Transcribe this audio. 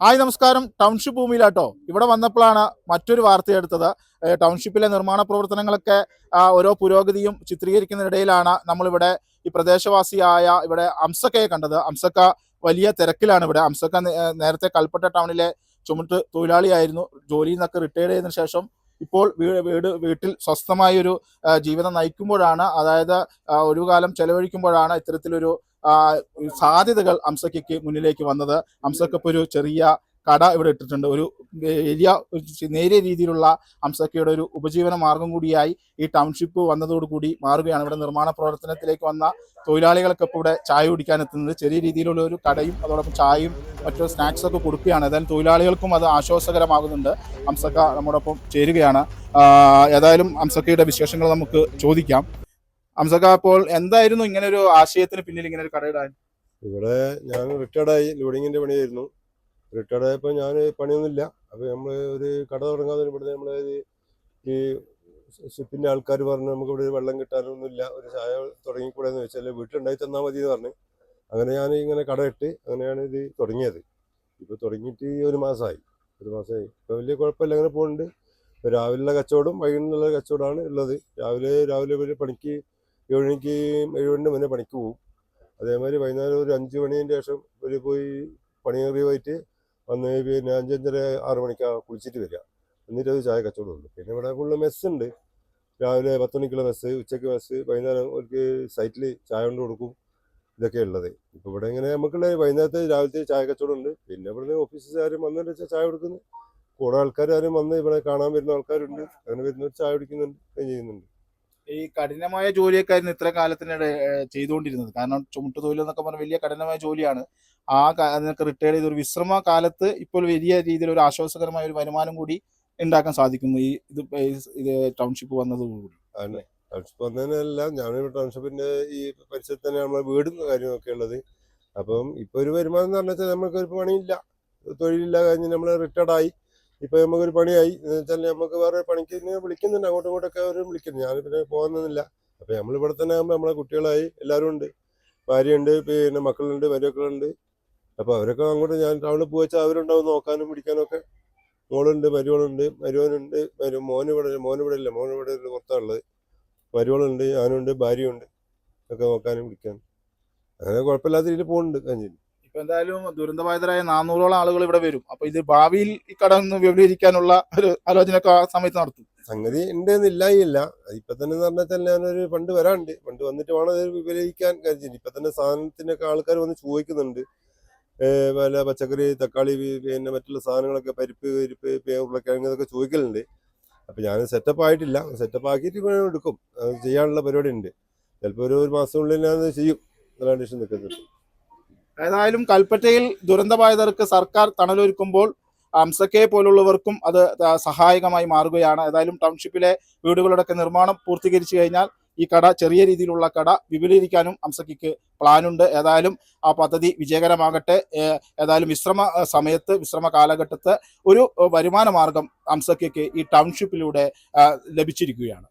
Hi നമസ്കാരം. Township ഭൂമിയിലാട്ടോ. ഇവിടെ വന്നപ്പോഴാണ് മറ്റൊരു വാർത്ത എടുത്തത്. ടൗൺഷിപ്പിലെ നിർമ്മാണ പ്രവർത്തനങ്ങളൊക്കെ ഓരോ പുരോഗതിയും ചിത്രീകരിക്കുന്നതിനിടയിലാണ് നമ്മളിവിടെ ഈ പ്രദേശവാസിയായ ഇവിടെ അംസക്കയെ കണ്ടത്. അംസക്ക വലിയ തിരക്കിലാണ് ഇവിടെ. അംസക്ക നേരത്തെ കൽപ്പറ്റ ടൗണിലെ ചുമട്ട് തൊഴിലാളിയായിരുന്നു. ജോലിയിൽ നിന്നൊക്കെ റിട്ടയർ ചെയ്തതിനു ശേഷം ഇപ്പോൾ വീട് വീട് വീട്ടിൽ സ്വസ്ഥമായൊരു ജീവിതം നയിക്കുമ്പോഴാണ് അതായത് ഒരു കാലം ചെലവഴിക്കുമ്പോഴാണ് ഇത്തരത്തിലൊരു സാധ്യതകൾ അംസക്കയ്ക്ക് മുന്നിലേക്ക് വന്നത്. അംസക്കപ്പ് ഒരു ചെറിയ കട ഇവിടെ ഇട്ടിട്ടുണ്ട്. ഒരു വലിയ നേരിയ രീതിയിലുള്ള അംസക്കയുടെ ഒരു ഉപജീവന മാർഗം കൂടിയായി ഈ ടൗൺഷിപ്പ് വന്നതോടുകൂടി മാറുകയാണ്. ഇവിടെ നിർമ്മാണ പ്രവർത്തനത്തിലേക്ക് വന്ന തൊഴിലാളികൾക്ക് ഇപ്പോൾ ഇവിടെ ചായ കുടിക്കാൻ എത്തുന്നത്. ചെറിയ രീതിയിലുള്ള ഒരു കടയും അതോടൊപ്പം ചായയും മറ്റു സ്നാക്സ് ഒക്കെ കൊടുക്കുകയാണ്. ഏതായാലും തൊഴിലാളികൾക്കും അത് ആശ്വാസകരമാകുന്നുണ്ട്. അംസക്ക നമ്മോടൊപ്പം ചേരുകയാണ്. ഏതായാലും അംസക്കയുടെ വിശേഷങ്ങൾ നമുക്ക് ചോദിക്കാം. അംസക്ക അപ്പോൾ എന്തായിരുന്നു ഇങ്ങനെ ഒരു ആശയത്തിന് പിന്നിൽ ഇങ്ങനെ ഒരു കടയിടാൻ ഇവിടെ ഞാൻ റിട്ടയർഡായി ലോഡിങ്ങിന്റെ പണിയായിരുന്നു. റിട്ടയർഡ് ആയപ്പോൾ ഞാൻ പണിയൊന്നുമില്ല. അപ്പോൾ നമ്മൾ ഒരു കട തുടങ്ങാതെ ഇവിടെ നമ്മൾ ഈ ഷിപ്പിന്റെ ആൾക്കാർ പറഞ്ഞു നമുക്ക് ഇവിടെ വെള്ളം കിട്ടാനൊന്നുമില്ല. ഒരു ചായ തുടങ്ങിക്കൂടെ എന്ന് വെച്ചാൽ വീട്ടിലുണ്ടായി തന്നാൽ മതി എന്ന് പറഞ്ഞു. അങ്ങനെ ഞാൻ ഇങ്ങനെ കട ഇട്ട് അങ്ങനെയാണ് ഇത് തുടങ്ങിയത്. ഇപ്പോൾ തുടങ്ങിയിട്ട് ഒരു മാസമായി ഒരു മാസമായി ഇപ്പോൾ വലിയ കുഴപ്പമില്ല. അങ്ങനെ പോകുന്നുണ്ട് രാവിലെ കച്ചവടം വൈകുന്നേരമുള്ള കച്ചവടമാണ് ഉള്ളത്. രാവിലെ രാവിലെ പണിക്ക് ഏഴ് മണിക്ക് ഏഴ് മണിന്റെ മുന്നേ പണിക്ക് പോകും അതേമാതിരി വൈകുന്നേരം ഒരു അഞ്ച് മണിന്റെ ശേഷം ഒരു പോയി പണിയേറി പോയിട്ട് വന്ന് പിന്നെ അഞ്ചഞ്ചര ആറ് മണിക്കാണ് കുളിച്ചിട്ട് വരിക എന്നിട്ട് അത് ചായ കച്ചവടമുള്ളൂ പിന്നെ ഇവിടെ ഫുള്ള് മെസ്സുണ്ട് രാവിലെ പത്ത് മണിക്കുള്ള മെസ്സ് ഉച്ചയ്ക്ക് മെസ്സ് വൈകുന്നേരം അവർക്ക് സൈറ്റിൽ ചായ കൊണ്ട് കൊടുക്കും. ഇതൊക്കെ ഉള്ളത്. ഇപ്പം ഇവിടെ ഇങ്ങനെ നമുക്കുള്ള വൈകുന്നേരത്തെ രാവിലത്തെ ചായ കച്ചവടം ഉണ്ട്. പിന്നെ ഇവിടുന്ന് ഓഫീസുകാരും വന്നിട്ട് ചായ കൊടുക്കുന്നു. കൂടെ ആൾക്കാർ ആരും വന്ന് ഇവിടെ കാണാൻ വരുന്ന ആൾക്കാരുണ്ട്. അങ്ങനെ വരുന്നവർ ചായ കുടിക്കുന്നുണ്ട് ചെയ്യുന്നുണ്ട്. ഈ കഠിനമായ ജോലിയൊക്കെ ആയിരുന്നു ഇത്ര കാലത്തിനിടെ ചെയ്തുകൊണ്ടിരുന്നത്. കാരണം ചുമട്ട് തൊഴിൽ എന്നൊക്കെ പറഞ്ഞ വലിയ കഠിനമായ ജോലിയാണ്. ആ അതിനൊക്കെ റിട്ടയർ ചെയ്ത ഒരു വിശ്രമ കാലത്ത് ഇപ്പോൾ വലിയ രീതിയിൽ ഒരു ആശ്വാസകരമായ ഒരു വരുമാനം കൂടി ഉണ്ടാക്കാൻ സാധിക്കുന്നു. ഈ ഇത് ഇത് ടൗൺഷിപ്പ് വന്നതോടുകൂടി. അതന്നെ ടൗൺഷിപ്പ് വന്നതിനല്ല ഞാൻ ടൗൺഷിപ്പിന്റെ ഈ പരിസരത്ത് തന്നെ നമ്മളെ വീടും കാര്യമൊക്കെ ഉള്ളത്. അപ്പം ഇപ്പൊ ഒരു വരുമാനം എന്ന് പറഞ്ഞാൽ നമ്മൾക്ക് ഒരു പണിയില്ല. തൊഴിലില്ല കഴിഞ്ഞ് നമ്മൾ റിട്ടയർഡ് ആയി. ഇപ്പൊ നമുക്കൊരു പണിയായി. എന്ന് വെച്ചാൽ നമുക്ക് വേറെ പണിക്ക് വിളിക്കുന്നുണ്ട്. അങ്ങോട്ടും ഇങ്ങോട്ടൊക്കെ അവരും വിളിക്കുന്നു. ഞാൻ പിന്നെ പോകുന്നില്ല അപ്പൊ നമ്മളിവിടെ തന്നെ ആകുമ്പോൾ നമ്മളെ കുട്ടികളായി എല്ലാവരും ഉണ്ട്. ഭാര്യയുണ്ട് പിന്നെ മക്കളുണ്ട് മരുമക്കളുണ്ട്. അപ്പൊ അവരൊക്കെ അങ്ങോട്ട് ഞാൻ ടൗണിൽ പോയിച്ചാൽ അവരുണ്ടാവും നോക്കാനും പിടിക്കാനും ഒക്കെ. മോളുണ്ട് മരുവളുണ്ട് മരുവനുണ്ട് മരു മോന് ഇവിടെ മോന് ഇവിടെ ഇല്ല. മോൻ ഇവിടെ പുറത്താണുള്ളത്. മരുവളുണ്ട് ഞാനുണ്ട് ഭാര്യയുണ്ട്. ഒക്കെ നോക്കാനും പിടിക്കാനും. അങ്ങനെ കുഴപ്പമില്ലാത്ത രീതിയിൽ പോകുന്നുണ്ട്. കഞ്ഞിയിൽ ഇപ്പൊ എന്തായാലും ദുരന്തബാധിതരായ നാനൂറോളം ആളുകൾ ഇവിടെ വരും. അപ്പൊ ഇത് ഭാവിയിൽ ഈ കടന്ന് വിപുലീകരിക്കാനുള്ള ഒരു ആലോചനയൊക്കെ ആ സമയത്ത് നടത്തും. സംഗതി ഉണ്ട് ഇല്ല ഇപ്പൊ തന്നെ പറഞ്ഞാൽ ഞാനൊരു ഫണ്ട് വരാണ്ട്. ഫണ്ട് വന്നിട്ട് വേണം ഇത് വിപുലീകരിക്കാൻ കരുതി ഇപ്പൊ തന്നെ സാധനത്തിനൊക്കെ ആൾക്കാർ വന്ന് ചോദിക്കുന്നുണ്ട്. പല പച്ചക്കറി തക്കാളി പിന്നെ മറ്റുള്ള സാധനങ്ങളൊക്കെ പരിപ്പ് പരിപ്പ് ഉരുളക്കിഴങ്ങ് ഇതൊക്കെ ചോദിക്കലുണ്ട്. അപ്പൊ ഞാൻ സെറ്റപ്പ് ആയിട്ടില്ല. സെറ്റപ്പ് ആക്കിയിട്ട് എടുക്കും. അത് ചെയ്യാനുള്ള പരിപാടി ഉണ്ട്. ചിലപ്പോൾ ഒരു ഒരു മാസത്തിനുള്ളിൽ ഞാൻ അത് ചെയ്യും. കണ്ടീഷൻ നിൽക്കുന്നുണ്ട് ഏതായാലും കൽപ്പറ്റയിൽ ദുരന്തബാധിതർക്ക് സർക്കാർ തണലൊരുക്കുമ്പോൾ അംസക്കെ പോലുള്ളവർക്കും അത് സഹായകമായി മാറുകയാണ്. ഏതായാലും ടൗൺഷിപ്പിലെ വീടുകളുടെയൊക്കെ നിർമ്മാണം പൂർത്തീകരിച്ചു കഴിഞ്ഞാൽ ഈ കട ചെറിയ രീതിയിലുള്ള കട വിപുലീകരിക്കാനും അംസക്കിക്ക് പ്ലാനുണ്ട്. ഏതായാലും ആ പദ്ധതി വിജയകരമാകട്ടെ. ഏതായാലും വിശ്രമ സമയത്ത് വിശ്രമ കാലഘട്ടത്ത് ഒരു വരുമാന മാർഗം അംസക്കയ്ക്ക് ഈ ടൗൺഷിപ്പിലൂടെ ലഭിച്ചിരിക്കുകയാണ്.